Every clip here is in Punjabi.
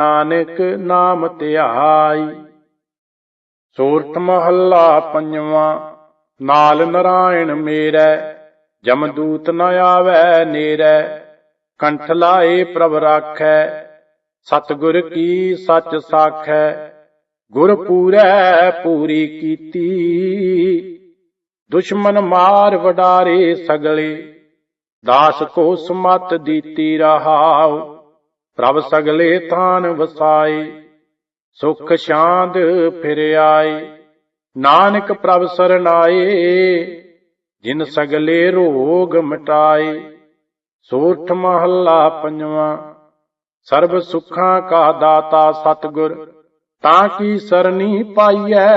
ਨਾਨਕ ਨਾਮ ਧਿਆਈ। ਸੂਰਤ ਮਹੱਲਾ ਪੰਜਵਾਂ, ਨਾਲ ਨਰਾਇਣ ਮੇਰਾ, ਜਮਦੂਤ ਨ ਆਵੈ ਨੇਰੈ, ਕੰਠ ਲਾਏ ਪ੍ਰਭ ਰਾਖੈ, ਸਤਿਗੁਰ ਕੀ ਸੱਚ ਸਾਖੈ, ਗੁਰ ਪੂਰੈ ਪੂਰੀ ਕੀਤੀ। ਦੁਸ਼ਮਨ ਮਾਰ ਵਡਾਰੇ ਸਗਲੇ, ਦਾਸ ਕੋ ਸਮਤ ਦੀਤੀ ਰਹਾਉ। ਪ੍ਰਭ ਸਗਲੇ ਥਾਨ ਵਸਾਏ ਸੁਖ ਸ਼ਾਂਤ ਫਿਰ ਆਏ ਨਾਨਕ ਪ੍ਰਭ ਸਰਨਾਏ, ਜਿਨ ਸਗਲੇ ਰੋਗ ਮਿਟਾਏ ਸੋਠ ਮਹੱਲਾ ਪੰਜਵਾਂ, ਸਰਬ ਸੁੱਖਾਂ ਕਾ ਦਾਤਾ ਸਤਿਗੁਰ, ਤਾਂ ਕੀ ਸਰਨੀ ਪਾਈਐ?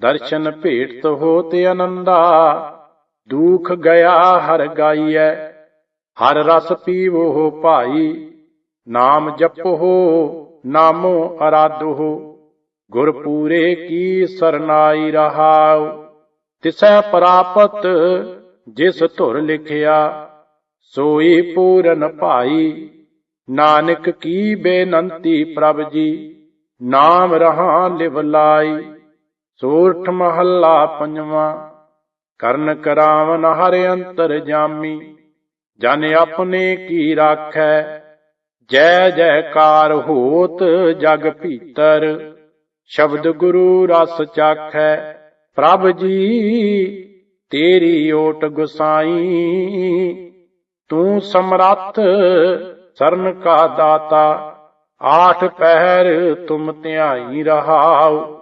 ਦਰਸ਼ਨ ਭੇਟ ਹੋਤ ਆਨੰਦਾ ਦੁਖ ਗਿਆ ਹਰ ਗਾਈਐ। ਹਰ ਰਸ ਪੀਵੋ ਭਾਈ, ਨਾਮ ਜਪੋ ਨਾਮੋ ਅਰਾਧੋ ਗੁਰ ਪੂਰੇ ਕੀ ਸਰਨਾਈ ਰਹਾਉ, ਤਿਸੈ ਪ੍ਰਾਪਤ ਜਿਸ ਧੁਰ ਲਿਖਿਆ। ਸੋਈ ਪੂਰਨ ਭਾਈ, ਨਾਨਕ ਕੀ ਬੇਨੰਤੀ ਪ੍ਰਭ ਜੀ, ਨਾਮ ਰਹਾ ਲਿਵ ਲਾਈ। ਸੂਰਠ ਮਹੱਲਾ ਪੰਜਵਾਂ, ਕਰਨ ਕਰਾਵਨ ਹਰ ਅੰਤਰ ਜਾਮੀ। ਜਨ ਆਪਣੇ ਕੀ ਰਾਖੈ? ਜੈ ਜੈਕਾਰ ਹੋਤ ਜਗ ਭੀਤਰ। ਸ਼ਬਦ ਗੁਰੂ ਰਸ ਚਾਖੈ, ਪ੍ਰਭ ਜੀ, ਤੇਰੀ ਓਟ ਗੁਸਾਈ। ਤੂੰ ਸਮਰੱਥ ਸਰਨ ਕਾ ਦਾਤਾ, ਆਠ ਪਹਿਰ ਤੁਮ ਧਿਆਈ ਰਹਾਉ।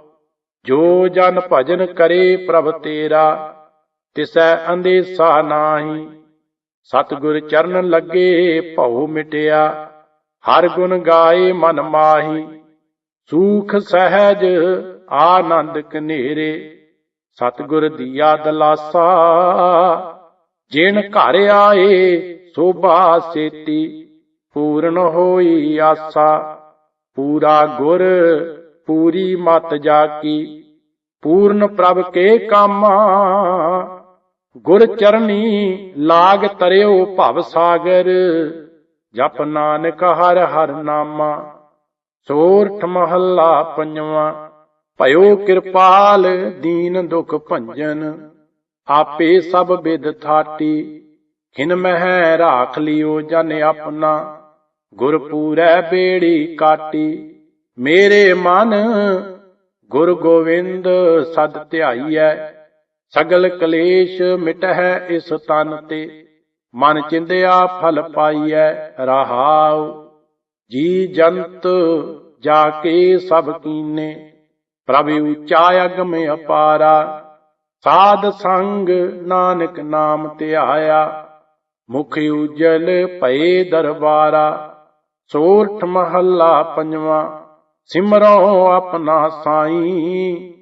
ਜੋ ਜਨ ਭਜਨ ਕਰੇ ਪ੍ਰਭ ਤੇਰਾ, ਤਿਸੈ ਅੰਦੇਸਾ ਨਾਹੀ। ਸਤਿਗੁਰ ਚਰਨ ਲੱਗੇ, ਭਉ ਮਿਟਿਆ। ਹਰ ਗੁਣ ਗਾਏ ਮਨ ਮਾਹੀ। ਸੂਖ ਸਹਿਜ ਆਨੰਦ ਕਨੇਰੇ। ਸਤਿਗੁਰ ਦੀਆ ਦਲਾਸਾ, ਜਿਨ ਘਰ ਆਏ, ਸੋਭਾ ਸੇਤੀ। ਪੂਰਨ ਹੋਈ ਆਸਾ, ਪੂਰਾ ਗੁਰ, ਪੂਰੀ ਮਤ ਜਾ ਕੀ ਪੂਰਨ ਪ੍ਰਭ ਕੇ ਕਾਮਾ ਗੁਰ ਚਰਨੀ ਲਾਗ ਤਰਿਓ ਭਵ ਸਾਗਰ, ਜਪ ਨਾਨਕ ਹਰ ਹਰ ਨਾਮਾ, ਸੋਰਠ ਮਹੱਲਾ ਪੰਜਵਾਂ, ਭਇਓ ਕਿਰਪਾਲ ਦੀਨ ਦੁਖ ਭੰਜਨ, ਆਪੇ ਸਭ ਬਿਦ ਥਾਟੀ, ਖਿਨ ਮਹਿ ਰਾਖ ਲਿਓ ਜਨ ਆਪਣਾ ਗੁਰ ਪੂਰੈ ਬੇੜੀ ਕਾਟੀ, ਮੇਰੇ ਮਨ ਗੁਰ ਗੋਵਿੰਦ ਸਦ ਧਿਆਈਐ ਸਗਲ ਕਲੇਸ਼ ਮਿਟਹਿ ਇਸ ਤਨ ਤੇ, ਮਨ ਚਿੰਦਿਆ ਫਲ ਪਾਈਐ ਰਹਾਉ। ਜੀ ਜੰਤ ਜਾ ਕੇ ਸਭ ਕੀਨੇ, ਪ੍ਰਭ ਉਚਾ ਅਗਮ ਅਪਾਰਾ। ਸਾਧ ਸੰਗ ਨਾਨਕ ਨਾਮ ਧਿਆਇਆ, ਮੁਖ ਉਜਲ ਭਏ ਦਰਬਾਰਾ। ਸੋਰਠ ਮਹੱਲਾ ਪੰਜਵਾਂ ਸਿਮਰੋ ਆਪਣਾ ਸਾਈ।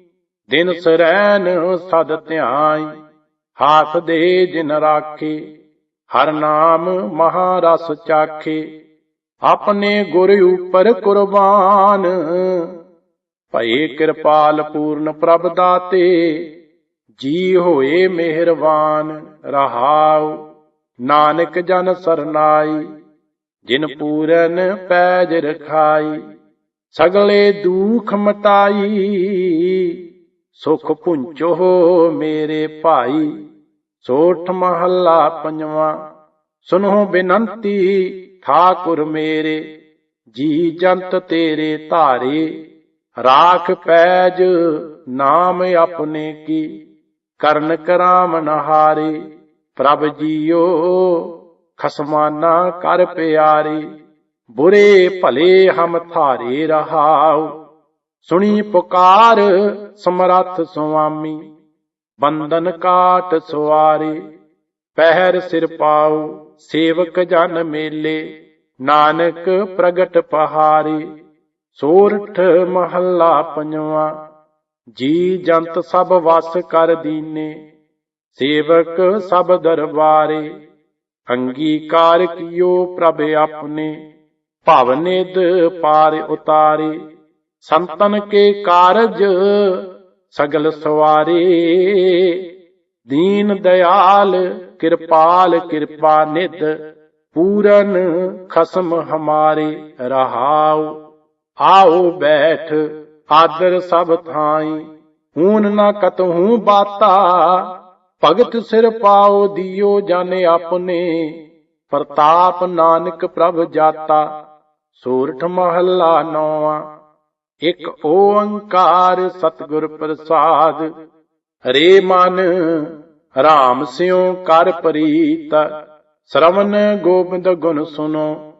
ਦਿਨ ਸਰੈਨ ਸਦ ਧਿਆਈ, ਹਾਸ ਦੇ ਜਿਨ ਰਾਖੇ, ਹਰ ਨਾਮ ਮਹਾਰਸ ਚਾਖੇ, ਆਪਣੇ ਗੁਰ ਉਪਰ ਕੁਰਬਾਨ। ਭਏ ਕਿਰਪਾਲ ਪੂਰਨ ਪ੍ਰਭ ਦਾਤੇ, ਜੀ ਹੋਏ ਮਿਹਰਬਾਨ, ਰਹਾਉ ਨਾਨਕ ਜਨ ਸਰਨਾਈ, ਜਿਨ ਪੂਰਨ ਪੈਜ ਰਖਾਈ, ਸਗਲੇ ਦੁਖ ਮਟਾਈ। ਸੁਖ ਪੁੰਚੋ ਮੇਰੇ ਭਾਈ, ਸੋਠ ਮਹੱਲਾ ਪੰਜਵਾਂ। ਸੁਨੋ ਬੇਨੰਤੀ, ਠਾਕੁਰ ਮੇਰੇ, ਜੀ ਜੰਤ ਤੇਰੇ ਧਾਰੇ। ਰਾਖ ਪੈਜ ਨਾਮ ਆਪਣੇ ਕੀ, ਕਰਨ ਕਰਾਮਨ ਹਾਰੇ ਪ੍ਰਭ ਜੀਓ ਖਸਮਾਨਾ ਕਰ ਪਿਆਰੇ, ਬੁਰੇ ਭਲੇ ਹਮ ਥਾਰੇ ਰਹਾਉ। ਸੁਣੀ ਪੁਕਾਰ, ਸਮਰੱਥ ਸੁਆਮੀ, ਬੰਧਨ ਕਾਟ ਸੁਆਰੇ ਪਹਿਰ ਸਿਰ ਪਾਉ ਸੇਵਕ ਜਨ ਮੇਲੇ, ਨਾਨਕ ਪ੍ਰਗਟ ਪਹਾਰੇ, ਸੋਰਠ ਮਹੱਲਾ ਪੰਜਵਾਂ, ਜੀ ਜੰਤ ਸਭ ਵਸ ਕਰ ਦੀਨੇ, ਸੇਵਕ ਸਭ ਦਰਬਾਰੇ, ਅੰਗੀਕਾਰ ਕੀਓ ਪ੍ਰਭ ਆਪਣੇ, ਭਵ ਪਾਰ ਉਤਾਰੇ। ਸੰਤਨ ਕੇ ਕਾਰਜ ਸਗਲ ਸਵਾਰੇ। ਦੀਨ ਦਇਆਲ ਕਿਰਪਾਲ ਕਿਰਪਾ ਨਿਧ, ਪੂਰਨ ਖਸਮ ਹਮਾਰੇ ਰਹਾਉ। ਆਓ ਬੈਠ, ਆਦਰ ਸਭ ਥਾਈ ਹੂਨ ਨਾ ਕਤਹੂ ਬਾਤਾ। ਭਗਤ ਸਿਰ ਪਾਓ ਦਿਓ ਜਾਣੇ ਆਪਣੇ, ਪ੍ਰਤਾਪ ਨਾਨਕ ਪ੍ਰਭ ਜਾਤਾ। ਸੂਰਠ ਮਹੱਲਾ ਨੌਵਾਂ। ਇੱਕ ਓੰਕਾਰ ਸਤਿਗੁਰ ਪ੍ਰਸਾਦ। ਹਰੇ ਮਨ, ਰਾਮ ਸਿਉ ਕਰ ਪ੍ਰੀਤ। ਸ਼ਰਵਨ ਗੋਬਿੰਦ ਗੁਣ ਸੁਨੋ,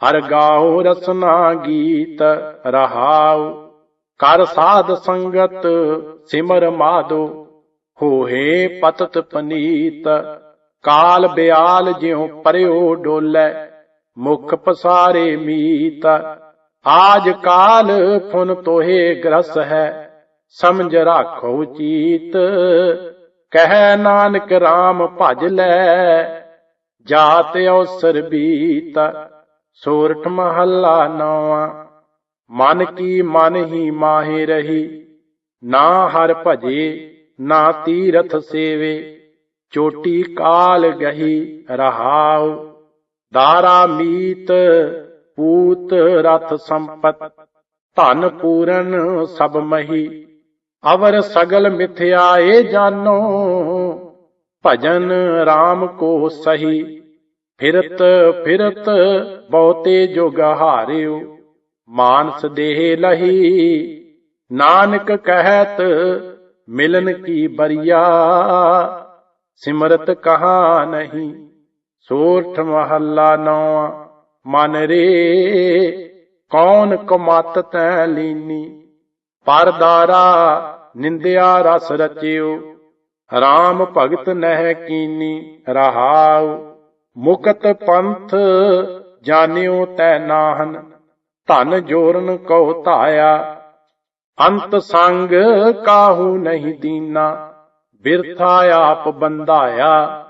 ਹਰ ਗਾਓ ਰਸਨਾ ਗੀਤ ਰਹਾਉ। ਕਰ ਸਾਧ ਸੰਗਤ ਸਿਮਰ ਮਾਦੋ ਹੋਏ ਪਤਤ ਪਨੀਤ। ਕਾਲ ਬਿਆਲ ਜਿਉ ਪਰਿਓ ਡੋਲੇ, ਮੁਖ ਪਸਾਰੇ ਮੀਤ। ਆਜ ਕਾਲ ਫੁਨ ਤੋਹੇ ਗ੍ਰਸ ਹੈ, ਸਮਝ ਰਾਖੋ ਚੀਤ। ਕਹਿ ਨਾਨਕ RAM ਭਜ ਲੈ, ਜਾਤ ਅਵਸਰ ਬੀਤ, ਸੋਰਠ ਮਹੱਲਾ ਨੌਵਾਂ। ਮਨ ਕੀ ਮਨ ਹੀ ਮਾਹੇ ਰਹੀ, ਨਾ ਹਰ ਭਜੇ, ਨਾ ਤੀਰਥ ਸੇਵੇ। ਚੋਟੀ ਕਾਲ ਗਹੀ ਰਹਾਉ, ਦਾਰਾ ਮੀਤ ਪੂਤ ਰਥ ਸੰਪਤ, ਧਨ ਪੂਰਨ ਸਭ ਮਹੀ। ਅਵਰ ਸਗਲ ਮਿਥਿਆਏ ਜਾਨੋ, ਭਜਨ RAM ਕੋ ਸਹੀ। ਫਿਰਤ ਫਿਰਤ ਬਹੁਤੇ ਜੁਗ ਹਾਰਿਓ, ਮਾਨਸ ਦੇਹ ਲਹੀ। ਨਾਨਕ ਕਹਿਤ, ਮਿਲਨ ਕੀ ਬਰੀਆ, ਸਿਮਰਤ ਕਹਾ ਨਹੀਂ। ਸੋਠ ਮਹੱਲਾ ਨੌਵਾਂ। ਮਨ ਰੇ, ਕੌਣ ਕਮਤ ਤੈ ਲੀਨੀ? ਪਰਦਾਰਾ, ਨਿੰਦਿਆ ਰਸ ਰਚਿਓ। RAM ਭਗਤ ਨਹਿ ਕੀਨੀ, ਰਹਾਉ। ਮੁਕਤ ਪੰਥ ਜਾਣਿਓ ਤੈ ਨਾਹਨ। ਧਨ ਜੋਰਨ ਕਉ ਧਾਇਆ। ਅੰਤ ਸੰਗ ਕਾਹੂ ਨਹੀਂ ਦੀਨਾ? ਬਿਰਥਾ ਆਪ ਬੰਧਾਇਆ।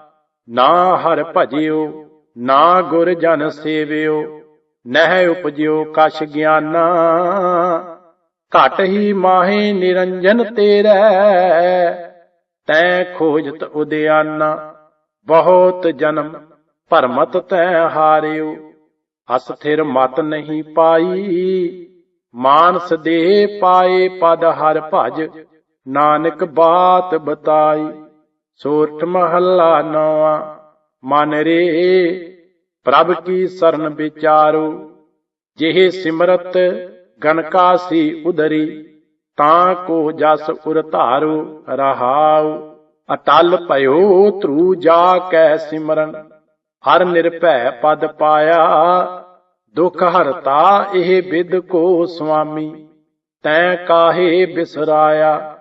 ਨਾ ਹਰ ਭਜਿਓ। ਨਾ ਗੁਰ ਜਨ ਸੇਵਿਓ, ਨਹਿ ਉਪਜਿਓ ਕਛ ਗਿਆਨਾ। ਘਟ ਹੀ ਮਾਹੇ ਨਿਰੰਜਨ ਤੇਰੇ, ਤੈ ਖੋਜਤ ਉਦਿਆਨਾ। ਬਹੁਤ ਜਨਮ ਭਰਮਤ ਤੈ ਹਾਰਿਓ ਅਸਥਿਰ ਮਤ ਨਹੀਂ ਪਾਈ। ਮਾਨਸ ਦੇ ਪਾਏ ਪਦ ਹਰ ਭਜ, ਨਾਨਕ ਬਾਤ ਬਤਾਈ। ਸੋਰਠ ਮਹੱਲਾ ਨੌਵਾਂ। ਮਨ ਰੇ, ਪ੍ਰਭ ਕੀ ਸਰਨ ਵਿਚਾਰੋ, ਜਿਹੇ ਸਿਮਰਤ ਗਨਕਾ ਸੀ ਉਦਰੀ ਤਾਂ ਕੋ ਜਸ ਉਰ ਧਾਰੂ ਰਹਾਉ। ਅਟਲ ਭਇਓ ਧਰੂ ਜਾ ਕੈ ਸਿਮਰਨ, ਹਰ ਨਿਰਭੈ ਪਦ ਪਾਇਆ, ਦੁਖ ਹਰਤਾ ਇਹ ਬਿਦ ਕੋ ਸੁਆਮੀ, ਤੈ ਕਾਹੇ ਬਿਸਰਾਇਆ।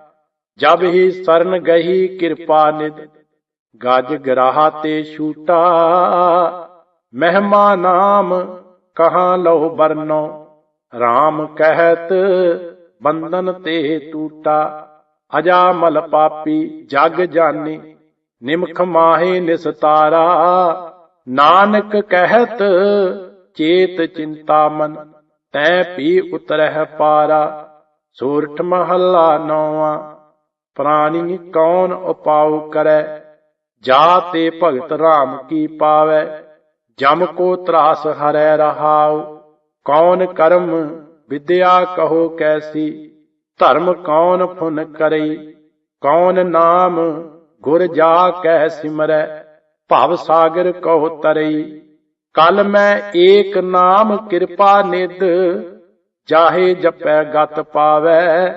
ਜਬ ਹੀ ਸਰਨ ਗਹੀ ਕਿਰਪਾ ਨਿਦ ਗਜ ਗਰਾਹ ਤੇ ਛੂਟਾ। ਮਹਿਮਾ ਨਾਮ ਕਹਾ ਲਓ ਬਰਨੋ RAM ਕਹਿਤ ਬੰਧਨ ਤੇ ਟੂਟਾ। ਅਜਾਮਲ ਪਾਪੀ ਜਗ ਜਾਣੀ ਨਿਮਖ ਮਾਹੇ ਨਿਸਤਾਰਾ ਨਾਨਕ ਕਹਿਤ ਚੇਤ ਚਿੰਤਾ ਮਨ, ਤੈ ਪੀ ਉਤਰਹਿ ਪਾਰਾ। ਸੂਰਠ ਮਹੱਲਾ ਨੌਵਾਂ, ਪ੍ਰਾਣੀ ਕੌਣ ਉਪਾਉ ਕਰੈ? ਜਾ ਤੇ ਭਗਤ RAM ਕੀ ਪਾਵੈ? ਜਮ ਕੋ ਤਰਾਸ ਹਰੈ ਰਹਾਉ, ਕੌਣ ਕਰਮ ਵਿਦਿਆ ਕਹੋ ਕੈਸੀ? ਧਰਮ ਕੌਣ ਫੁਨ ਕਰਈ? ਕੌਣ ਨਾਮ ਗੁਰ ਜਾ ਕਹਿ ਸਿਮਰੈ? ਭਵ ਸਾਗਰ ਕਹੋ ਤਰਈ? ਕਲ ਮੈਂ ਏਕ ਨਾਮ ਕਿਰਪਾ ਨਿਦ ਜਾਹੇ ਜਪੈ ਗਤ ਪਾਵੈ।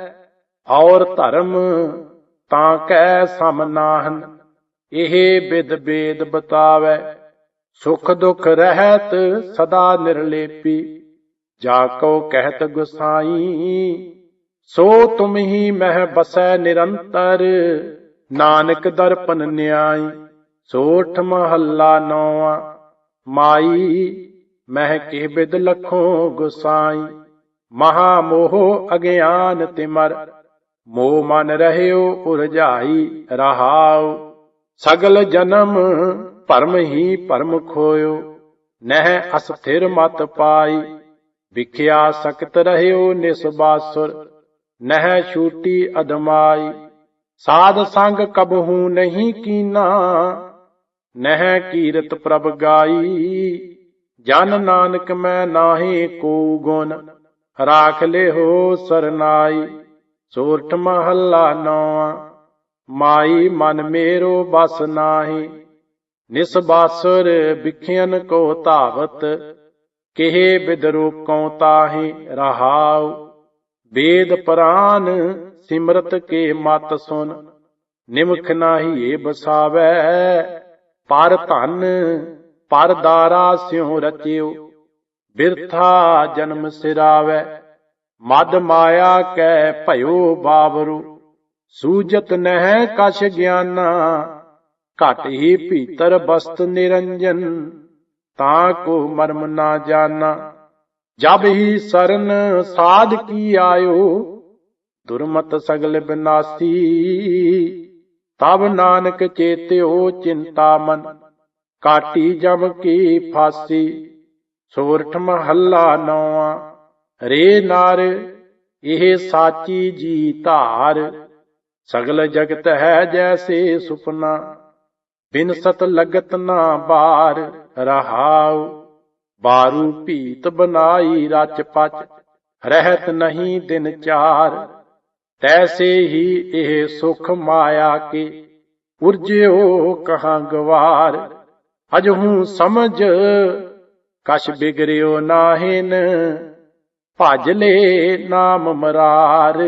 ਔਰ ਧਰਮ ਤਾਂ ਕੈ ਸਮ ਨਾਹਨ। ਇਹ ਬਿਦ ਬੇਦ ਬਤਾਵੈ, ਸੁਖ ਦੁਖ ਰਹਿਤ ਸਦਾ ਨਿਰਲੇਪੀ। ਜਾ ਕੋ ਕਹਿਤ ਗੁਸਾਈ, ਸੋ ਤੁਮ ਹੀ ਮਹਿ ਬਸੈ ਨਿਰੰਤਰ। ਨਾਨਕ ਦਰਪਨ ਨਿਆਈ, ਸੋਠ ਮਹੱਲਾ ਨੌਵਾਂ। ਮਾਈ, ਮਹਿ ਕੇ ਬਿਦ ਲਖੋ ਗੁਸਾਈ। ਮਹਾ ਮੋਹ ਅਗਿਆਨ ਤਿਮਰ। ਮੋਹ ਮਨ ਰਹਿਓ ਉਰਝਾਈ ਰਹਾਓ ਸਗਲ ਜਨਮ ਭਰਮ ਹੀ ਭਰਮ ਖੋਇਓ, ਨਹਿ ਅਸਥਿਰ ਮਤ ਪਾਈ। ਵਿਖਿਆ ਸਕਤ ਰਹਿਓ ਨਿਸਬਾਸੁਰ ਨਹਿ ਛੂਟੀ ਅਦਮਾਈ। ਸਾਧ ਸੰਗ ਕਬਹੂ ਨਹੀਂ ਕੀਨਾ, ਨਹਿ ਕੀਰਤ ਪ੍ਰਭ ਗਾਈ। ਜਨ ਨਾਨਕ ਮੈਂ ਨਾਹੀ ਕੋ ਗੁਣ, ਰਾਖ ਲਿਹੋ ਸਰਨਾਈ। ਸੋਰਠ ਮਹੱਲਾ ਨੌਵਾਂ ਮਾਈ ਮਨ ਮੇਰੋ ਬਸ ਨਾਹੀ ਨਿਸਬਾਸੁਰ ਵਿਖਿਆਨ ਕੋ ਧਾਵਤ, ਕਿਹੇ ਬਿਦਰੂ ਤਾਹੀ ਰਹਾਉ। ਵੇਦ ਪ੍ਰਾਨ ਸਿਮਰਤ ਕੇ ਮਤ ਸੁਨ, ਨਿਮਖ ਨਾਹੀ ਏ ਬਸਾਵੈ। ਪਰ ਧਨ, ਪਰ ਦਾਰਾ ਸਿਉ ਰਚਿਓ ਬਿਰਥਾ ਜਨਮ ਸਿਰਾਵੈ। ਮਦ ਮਾਇਆ ਕੈ ਭਇਓ ਬਾਬਰੂ ਸੂਜਤ ਨਹਿ ਕਛ ਗਿਆਨਾ, ਘਟ ਹੀ ਭੀਤਰ ਬਸਤ ਨਿਰੰਜਨ, ਤਾਂ ਕੋ ਮਰਮ ਨਾ ਜਾਣਾ ਜਬ ਹੀ ਸਰਨ ਸਾਧ ਕੀ ਆਇਓ, ਦੁਰਮਤ ਸਗਲ ਬਿਨਾਸੀ। ਤਬ ਨਾਨਕ ਚੇਤਿਓ ਚਿੰਤਾ ਮਨ, ਕਾਟੀ ਜਮ ਕੀ ਫਾਸੀ। ਸੋਰਠ ਮਹੱਲਾ ਨੌਵਾਂ, ਰੇ ਨਾਰ, ਇਹ ਸਾਚੀ ਜੀ ਧਾਰ। ਸਗਲ ਜਗਤ ਹੈ ਜੈਸੇ ਸੁਪਨਾ, ਬਿਨ ਸਤ ਲਗਤ ਨਾ ਬਾਰ ਰਹਾਉ। ਬਾਰੂ ਭੀਤ ਬਨਾਈ ਰਚ ਪਚ, ਰਹਿਤ ਨਹੀਂ ਦਿਨ ਚਾਰ। ਤੈਸੇ ਹੀ ਇਹ ਸੁਖ ਮਾਇਆ ਕੇ ਉਰਜਿਓ ਕਹਾਂ ਗਵਾਰ। ਅਜਹੂ ਸਮਝ, ਕਛ ਬਿਗਰਿਓ ਨਾਹਿਨ, ਭਜ ਲੈ ਨਾਮ ਮਰਾਰ।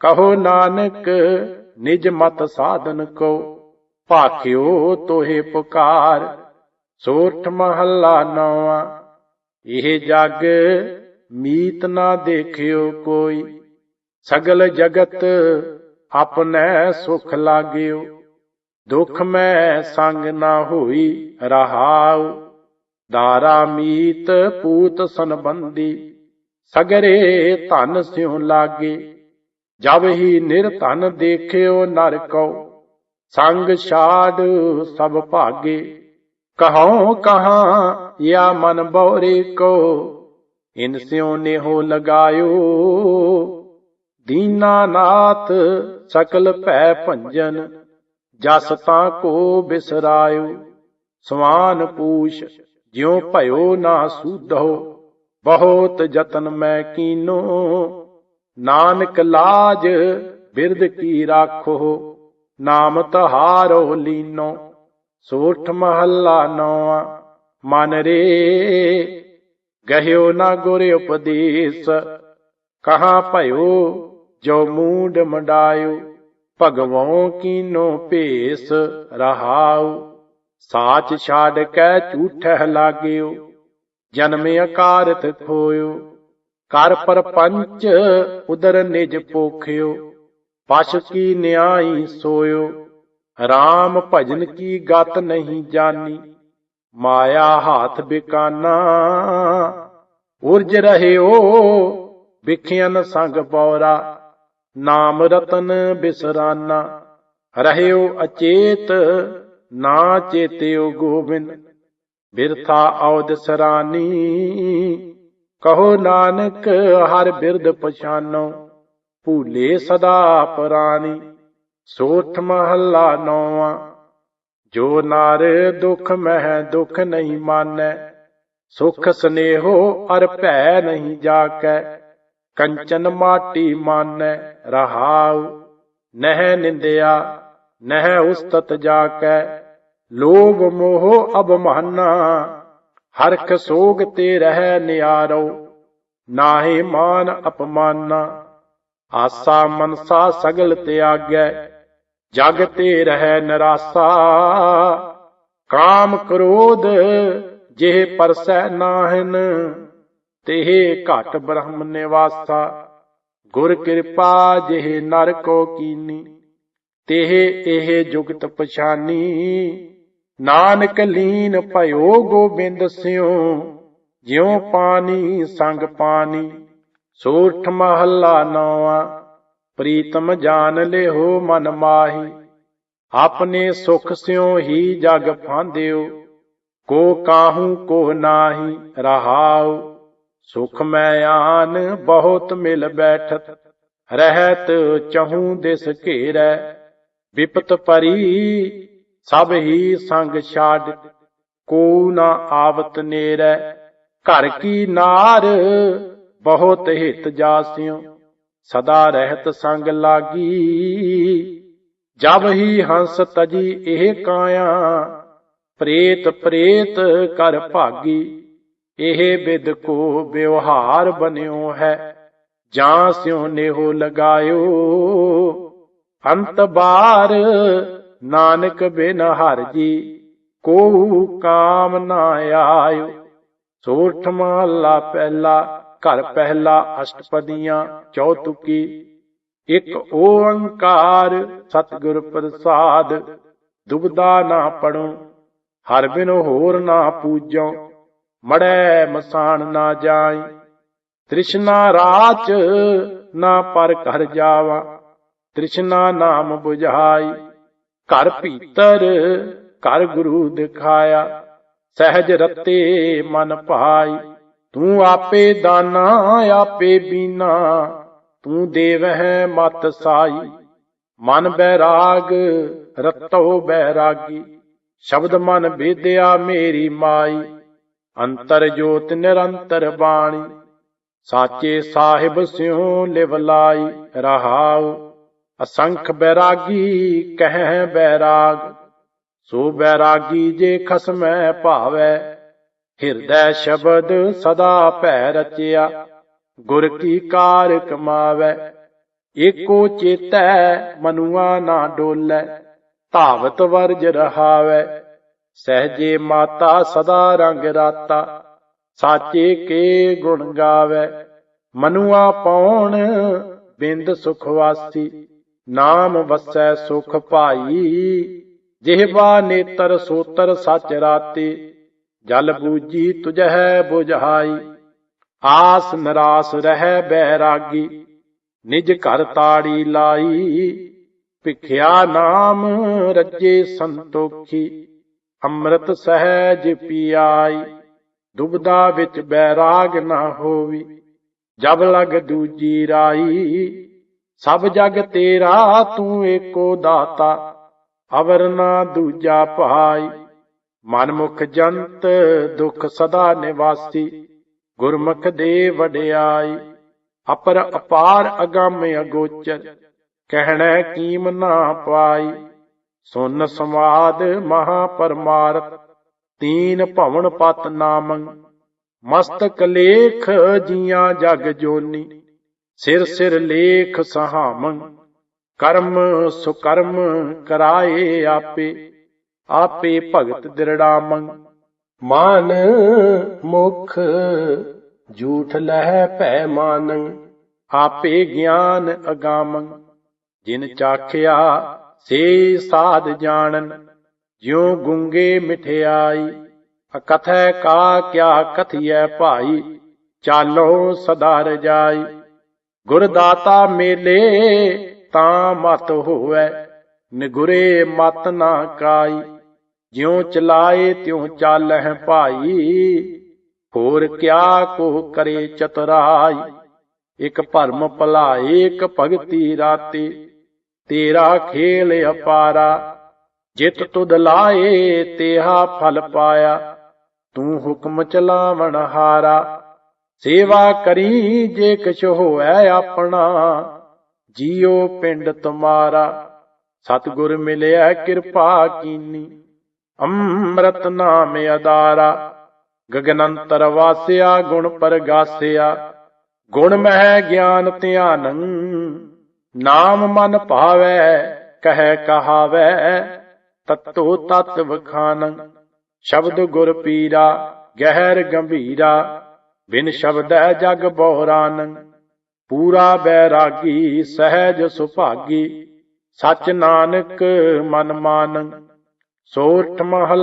ਕਹੋ ਨਾਨਕ, ਨਿਜ ਮਤ ਸਾਧਨ ਕੋ ਭਾਖਿਓ ਤੋਹੇ ਪੁਕਾਰ, ਸੋਰਠ ਮਹੱਲਾ ਨੌਵਾਂ। ਇਹ ਜਗ ਮੀਤ ਨਾ ਦੇਖਿਓ ਕੋਈ, ਸਗਲ ਜਗਤ ਆਪਣੈ ਸੁਖ ਲਾਗਿਓ। ਦੁਖ ਮੈਂ ਸੰਗ ਨਾ ਹੋਈ ਰਹਾਉ ਦਾਰਾ ਮੀਤ ਪੂਤ ਸੰਬੰਧੀ, ਸਗਰੇ ਧਨ ਸਿਉ ਲਾਗੇ। ਜਬ ਹੀ ਨਿਰਧਨ ਦੇਖਿਓ ਨਰ ਕਉ ਸੰਗ ਛਾੜ ਸਭ ਭਾਗੇ। ਕਹਉ ਕਹਾ ਯਾ ਮਨ ਬੋਰੇ ਕੋ, ਇਨ ਸਿਉ ਨੇਹੋ ਲਗਾਇਓ। ਦੀਨਾਨਾਥ ਸਕਲ ਭੈ ਭੰਜਨ, ਜਸ ਤਾਂ ਕੋ ਬਿਸਰਾਇਓ। ਸਵਾਨ ਪੂਛ ਜਿਉ ਭਇਓ ਨਾ ਸੂਧੋ, ਬਹੁਤ ਯਤਨ ਮੈਂ ਕੀਨੋ ਨਾਨਕ ਲਾਜ ਬਿਰਦ ਕੀ ਰਾਖੋ, ਨਾਮ ਤਹਾਰੋ ਲੀਨੋ, ਸੋਠ ਮਹੱਲਾ ਨੌਵਾਂ, ਮਨ ਰੇ, ਗਹਿਓ ਨਾ ਗੁਰ ਉਪਦੇਸ਼, ਕਹਾ ਭਇਓ, ਜੋ ਮੂਡ ਮੰਡਾਇਓ ਭਗਵੋਂ ਕੀਨੋ ਭੇਸ ਰਹਾਉ, ਸਾਚ ਛਾੜ ਕੈ ਝੂਠ ਲਾਗਿਓ, ਜਨਮ ਅਕਾਰਤ ਖੋਇਓ ਕਰ ਪਰਪੰਚ, ਉਦਰ ਨਿਜ ਪੋਖਿਓ ਪਸ਼ ਕੀ ਨਿਆਈ ਸੋਇਓ RAM ਭਜਨ ਕੀ ਗਤ ਨਹੀਂ ਜਾਨੀ, ਮਾਇਆ ਹਾਥ ਬਿਕਾਨਾ, ਉਰਜ ਰਹਿਓ, ਵਿਖਿਆਨ ਸੰਗ ਪੌਰਾ, ਨਾਮ ਰਤਨ ਬਿਸਰਾਨਾ, ਰਹਿਓ ਅਚੇਤ, ਨਾ ਚੇਤਿਓ ਗੋਬਿੰਦ, ਬਿਰਥਾ ਔਦ ਸਰਾਨੀ। ਕਹੋ ਨਾਨਕ, ਹਰ ਬਿਰਦ ਪਛਾਨੋ, ਭੂਲੇ ਸਦਾ ਪਰਾਨੀ ਸੋਠ ਮਹੱਲਾ ਨੌਵਾਂ। ਜੋ ਨਾਰ ਦੁਖ ਮਹਿ, ਦੁਖ ਨਹੀਂ ਮਾਨੈ, ਸੁਖ ਸਨੇਹੋ ਅਰ ਭੈ ਨਹੀਂ ਜਾਕੈ, ਕੰਚਨ ਮਾਟੀ ਮਾਨੈ, ਰਹਾਉ, ਨਹਿ ਨਿੰਦਿਆ, ਨਹਿ ਉਸਤਤ ਜਾਕੈ, ਲੋਭ ਮੋਹ ਅਬਮਾਨਾ ਹਰਖ ਸੋਗ ਤੇ ਰਹਿ ਨਿਆਰੋ, ਨਾਹੀ ਮਾਨ ਅਪਮਾਨਾ, ਆਸਾ ਮਨਸਾ ਸਗਲ ਤਿਆਗੈ, ਜਗ ਤੇ ਰਹਿ ਨਰਾਸਾ। ਕਾਮ ਕ੍ਰੋਧ ਜਿਹ ਪਰਸੈ ਨਾਹਨ, ਤਿਹ ਘਟ ਬ੍ਰਹਮ ਨਿਵਾਸਾ। ਗੁਰ ਕਿਰਪਾ ਜਿਹ ਨਰ ਕੋ ਕੀਨੀ, ਤਿਹ ਇਹ ਜੁਗਤ ਪਛਾਨੀ। ਨਾਨਕ ਲੀਨ ਭਇਓ ਗੋਬਿੰਦ ਸਿਉ, ਜਿਉ ਪਾਣੀ ਸੰਗ ਪਾਣੀ ਸੋਠ ਮਹੱਲਾ ਨੌਵਾਂ, ਪ੍ਰੀਤਮ ਜਾਣ ਲਿਓ ਮਨ ਮਾਹੀ, ਆਪਣੇ ਸੁਖ ਸਿਉ ਹੀ ਜਗ ਫਾਂਦਿਓ, ਕੋ ਕਾਹੂ ਕੋ ਨਾਹੀ ਰਹਾਉ, ਸੁਖ ਮੈਂ ਆਨ ਬਹੁਤ ਮਿਲ ਬੈਠਤ, ਰਹਿਤ ਚਹੂ ਦਿਸ ਘੇਰੈ, ਵਿਪਤ ਪਰੀ ਸਭ ਹੀ ਸੰਗ ਛਾੜ ਕੋ ਨਾ ਆਵਤ ਨੇਰੈ, ਘਰ ਕੀ ਨਾਰ ਬਹੁਤ ਹਿਤ ਜਾਸਿਓ, ਸਦਾ ਰਹਿਤ ਸੰਗ ਲਾਗੀ। ਜਬ ਹੀ ਹੰਸ ਤਜੀ ਇਹ ਕਾਇਆ, ਪ੍ਰੇਤ ਪ੍ਰੇਤ ਕਰ ਭਾਗੀ। ਇਹ ਬਿਦ ਕੋ ਵਿਵਹਾਰ ਬਨਿਓ ਹੈ, ਜਾਂ ਸਿਉ ਨੇਹੋ ਲਗਾਇਓ। ਅੰਤ ਬਾਰ ਨਾਨਕ ਬਿਨ ਹਰ ਜੀ ਕੋ ਕਾਮ ਨਾ ਆਇਓ। ਸੋਠ ਮਹਲਾ ਪਹਿਲਾ, ਘਰ ਪਹਿਲਾ, ਅਸ਼ਟਪਦੀਆਂ, ਚੌਤੁਕੀ। ਇੱਕ ਓੰਕਾਰ ਸਤਿਗੁਰ ਪ੍ਰਸਾਦ, ਦੁਬਦਾ ਨਾ ਪੜੋ, ਹਰ ਬਿਨ ਹੋਰ ਨਾ ਪੂਜੋ। ਮੜੈ ਮਸਾਨ ਨਾ ਜਾਈ, ਤ੍ਰਿਸ਼ਨਾ ਰਾਚ ਨਾ ਪਰ ਘਰ ਜਾਵਾ। ਤ੍ਰਿਸ਼ਨਾ ਨਾਮ 부ਝਾਈ ਘਰ ਭੀਤਰ, ਘਰ ਗੁਰੂ ਦਿਖਾਇਆ, ਸਹਿਜ ਰਤੇ ਮਨ ਭਾਈ, ਤੂੰ ਆਪੇ ਦਾਨਾ, ਆਪੇ ਬੀਨਾ, ਤੂੰ ਦੇਵਹਿ ਮਤ ਸਾਈ। ਮਨ ਬੈਰਾਗ, ਰਤੋ ਬੈਰਾਗੀ, ਸ਼ਬਦ ਮਨ ਵਿਦਿਆ ਮੇਰੀ ਮਾਈ। ਅੰਤਰ ਜੋਤ ਨਿਰੰਤਰ ਬਾਣੀ, ਸਾਚੇ ਸਾਹਿਬ ਸਿਉ ਲਿਵ ਲਾਈ ਰਹਾਉ। ਅਸੰਖ ਬੈਰਾਗੀ, ਕਹਿ ਬੈਰਾਗ। ਸੋ ਬੈਰਾਗੀ ਜੇ ਖਸਮੈ ਭਾਵੈ, ਹਿਰਦੈ ਸ਼ਬਦ ਸਦਾ ਭੈ ਰਚਿਆ। ਗੁਰ ਕੀ ਕਾਰ ਕਮਾਵੈ, ਏਕੋ ਚੇਤੈ ਮਨੁਆ ਨਾ ਡੋਲੈ, ਧਾਵਤ ਵਰਜ ਰਹਾਵੈ। ਸਹਜੇ ਮਾਤਾ ਸਦਾ ਰੰਗ ਰਾਤਾ, ਸਾਚੇ ਕੇ ਗੁਣ ਗਾਵੈ। ਮਨੁਆ ਪਾਉਣ ਬਿੰਦ ਸੁਖ ਵਾਸੀ। ਨਾਮ ਵਸੈ ਸੁਖ ਭਾਈ ਜਿਹਵਾ ਨੇਤਰ ਸੋਤਰ ਸਚ ਰਾਤੀ, ਜਲ ਬੂਜੀ ਤੁਝੈ 부ਝਾਈ ਆਸ ਨਰਾਸ ਰਹਿ ਬੈਰਾਗੀ ਨਿਜ ਘਰ ਤਾੜੀ ਲਾਈ। ਭਿਖਿਆ ਨਾਮ ਰੱਜੇ ਸੰਤੋਖੀ, ਅੰਮ੍ਰਿਤ ਸਹਿਜ ਪੀਆਈ। ਦੁਬਦਾ ਵਿੱਚ ਬੈਰਾਗ ਨਾ ਹੋਵੀ, ਜਬ ਲਗ ਦੂਜੀ ਰਾਈ ਸਭ ਜਗ ਤੇਰਾ, ਤੂੰ ਏਕੋ ਦਾਤਾ ਅਵਰ ਨਾ ਦੂਜਾ ਭਾਈ। ਮਨਮੁਖ ਜੰਤ, ਦੁਖ ਸਦਾ ਨਿਵਾਸੀ, ਗੁਰਮੁਖ ਦੇ ਵਡਿਆਈ। ਅਪਰ ਅਪਾਰ ਅਗੰਮ ਅਗੋਚਰ, ਕਹਿਣਾ ਕੀਮ ਨਾ ਪਾਈ। ਸੁਨ ਸਮਾਦ ਮਹਾ ਪਰਮਾਰਥ, ਤੀਨ ਭਵਨ ਪਤ ਨਾਮੰ। ਮਸਤਕ ਲੇਖ ਜੀਆਂ ਜਗ ਜੋਨੀ। ਸਿਰ ਸਿਰ ਲੇਖ ਸਹਾਮੰ ਕਰਮ ਸੁਕਰਮ ਕਰਾਏ ਆਪੇ ਆਪੇ ਭਗਤ ਦਿਰੜਾਮੰ ਮਾਨ ਮੁਖ ਝੂਠ ਲਹਿ ਭੈ ਮਾਨੰ। ਆਪੇ ਗਿਆਨ ਅਗਾਮੰ ਜਿਨ ਚਾਖਿਆ ਸੇ ਸਾਧ ਜਾਣਨ ਜਿਉ ਗੁੰਗੇ ਮਿਠਿਆਈ। ਅਕਥੈ ਕਾ ਕਿਆ ਕਥੀਐ ਭਾਈ ਚਾਲੋ ਸਦਾ ਰਜਾਈ। ਗੁਰਦਾਤਾ ਮੇਲੇ ਤਾਂ ਮਤ ਹੋਵੇ, ਨਿਗੁਰੇ ਮਤ ਨਾ ਕਾਈ। ਜਿਉ ਚਲਾਏ ਤਿਉ ਚਾਲਹਿ ਭਾਈ, ਹੋਰ ਕਿਆ ਕੋ ਕਰੇ ਚਤਰਾਈ। ਇਕ ਭਰਮ ਭਲਾਏ, ਇਕ ਭਗਤੀ ਰਾਤੀ, ਤੇਰਾ ਖੇਲ ਅਪਾਰਾ। ਜਿਤ ਤੁਧ ਲਾਏ, ਤੇਹਾ ਫਲ ਪਾਇਆ, ਤੂੰ ਹੁਕਮ ਚਲਾਵਣ ਹਾਰਾ। ਸੇਵਾ ਕਰੀ ਜੇ ਕਿਛ ਹੋਐ ਆਪਣਾ ਜੀਉ ਪਿੰਡ ਤੁਮਾਰਾ। ਸਤਿਗੁਰ ਮਿਲਿਆ ਕਿਰਪਾ ਕੀਨੀ, ਅੰਮ੍ਰਿਤ ਨਾਮ ਅਦਾਰਾ। ਗਗਨੰਤਰ ਵਾਸਿਆ, ਗੁਣ ਪਰਗਾਸਿਆ। ਗੁਣ ਮਹਿ ਗਿਆਨ ਧਿਆਨੰ, ਨਾਮ ਮਨ ਭਾਵੈ, ਕਹਿ ਕਹਾਵੈ, ਤਤੋ ਤਤ ਵਖਾਨੰ। ਸ਼ਬਦ ਗੁਰ ਪੀਰਾ, ਗਹਿਰ ਗੰਭੀਰਾ। ਬਿਨ ਸ਼ਬਦੈ ਜਗ ਬੋਰਾਨੰ ਪੂਰਾ ਬੈਰਾਗੀ ਸਹਿਜ ਸੁਭਾਗੀ ਸਚ ਨਾਨਕ ਮਨ ਮਾਨ ਸੋਠ ਮਹਲ